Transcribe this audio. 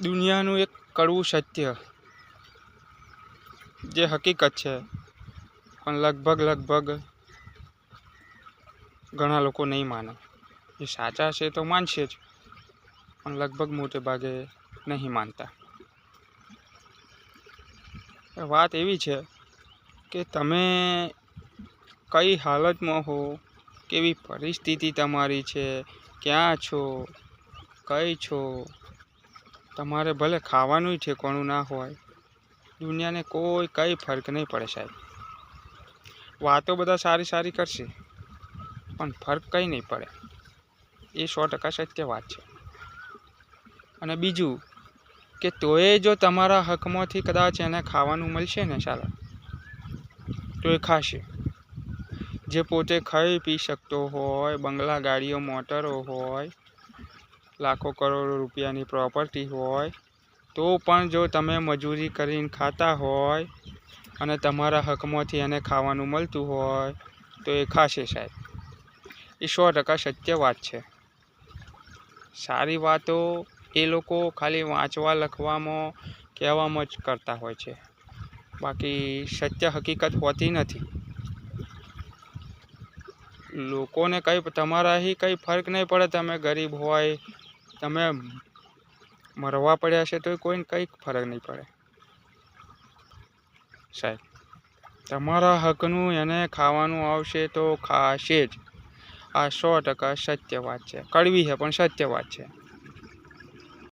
દુનિયાનું એક કડવું સત્ય, જે હકીકત છે. પણ લગભગ લગભગ ઘણા લોકો નહીં માને. એ સાચા છે તો માનશે જ, પણ લગભગ મોટે ભાગે નહીં માનતા. વાત એવી છે કે તમે કઈ હાલતમાં હો, કેવી પરિસ્થિતિ તમારી છે, ક્યાં છો, કઈ છો તમારે ભલે ખાવાનું ઠેકાણું ના હોય, દુનિયાને કોઈ કંઈ ફરક નહીં પડે સાહેબ. વાતો બધા સારી સારી કરશે, પણ ફરક કંઈ નહીં પડે. એ સો ટકા સત્ય વાત છે. અને બીજું કે તોય જો તમારા હકમાંથી કદાચ એને ખાવાનું મળશે ને સારા તો એ ખાશે. જે પોતે ખાઈ પી શકતો હોય, બંગલા, ગાડીઓ, મોટરો હોય લાખો કરોડો રૂપિયાની પ્રોપર્ટી હોય, તો પણ જો તમે મજૂરી કરીને ખાતા હોય અને તમારા હકમાંથી એને ખાવાનું મળતું હોય, તો એ ખાશે સાહેબ. એ સો ટકા સત્ય વાત છે. સારી વાતો એ લોકો ખાલી વાંચવા, લખવામાં, કહેવામાં જ કરતા હોય છે. બાકી સત્ય હકીકત હોતી નથી. લોકોને કંઈ, તમારાથી કંઈ ફરક નહીં પડે, તમે ગરીબ હોય તમે મરવા પડ્યા છે તો કોઈને કંઈક ફરક નહીં પડે. સાહેબ, તમારા હકનું એને ખાવાનું આવશે તો ખાશે જ. આ સો ટકા સત્ય વાત છે. કડવી છે, પણ સત્ય વાત છે.